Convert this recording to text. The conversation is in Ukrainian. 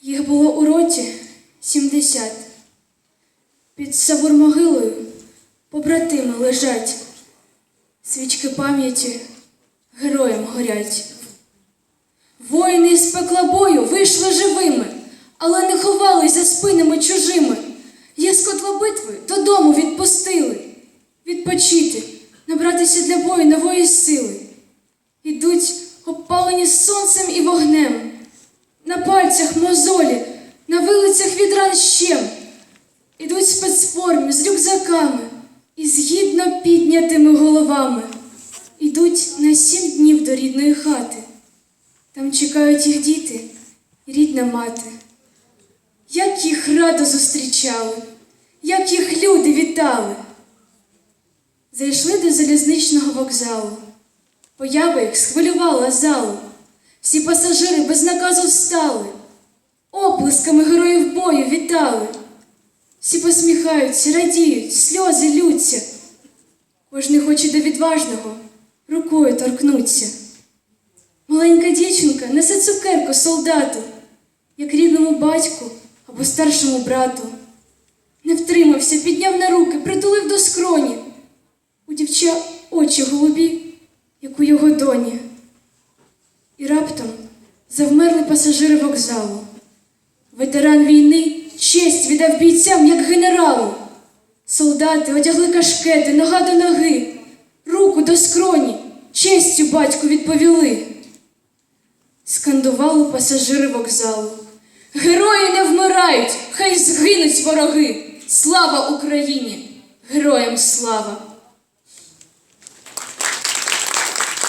Їх було у роті сімдесят. Під савурмогилою побратими лежать. Свічки пам'яті героям горять. Воїни з пекла бою вийшли живими, але не ховались за спинами чужими. Є з котла битви додому відпустили. Відпочити, набратися для бою нової сили. Ідуть обпалені сонцем і вогнем. Пальцях мозолі, на вилицях від щем. Ідуть в спецформі з рюкзаками і з гідно піднятими головами. Ідуть на сім днів до рідної хати. Там чекають їх діти і рідна мати. Як їх радо зустрічали, як їх люди вітали. Зайшли до залізничного вокзалу. Поява їх схвилювала залу. Всі пасажири без наказу встали, оплесками героїв бою вітали. Всі посміхаються, радіють, сльози лються. Кожний хоче до відважного рукою торкнуться. Маленька дівчинка несе цукерку солдату, як рідному батьку або старшому брату. Не втримався, підняв на руки, притулив до скроні. У дівча очі голубі, як у його доні. І раптом завмерли пасажири вокзалу. Ветеран війни честь віддав бійцям, як генералу. Солдати одягли кашкети, нога до ноги, руку до скроні, честю батьку відповіли. Скандували пасажири вокзалу. Герої не вмирають, хай згинуть вороги. Слава Україні! Героям слава!